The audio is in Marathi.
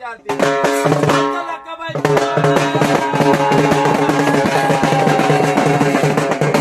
जाते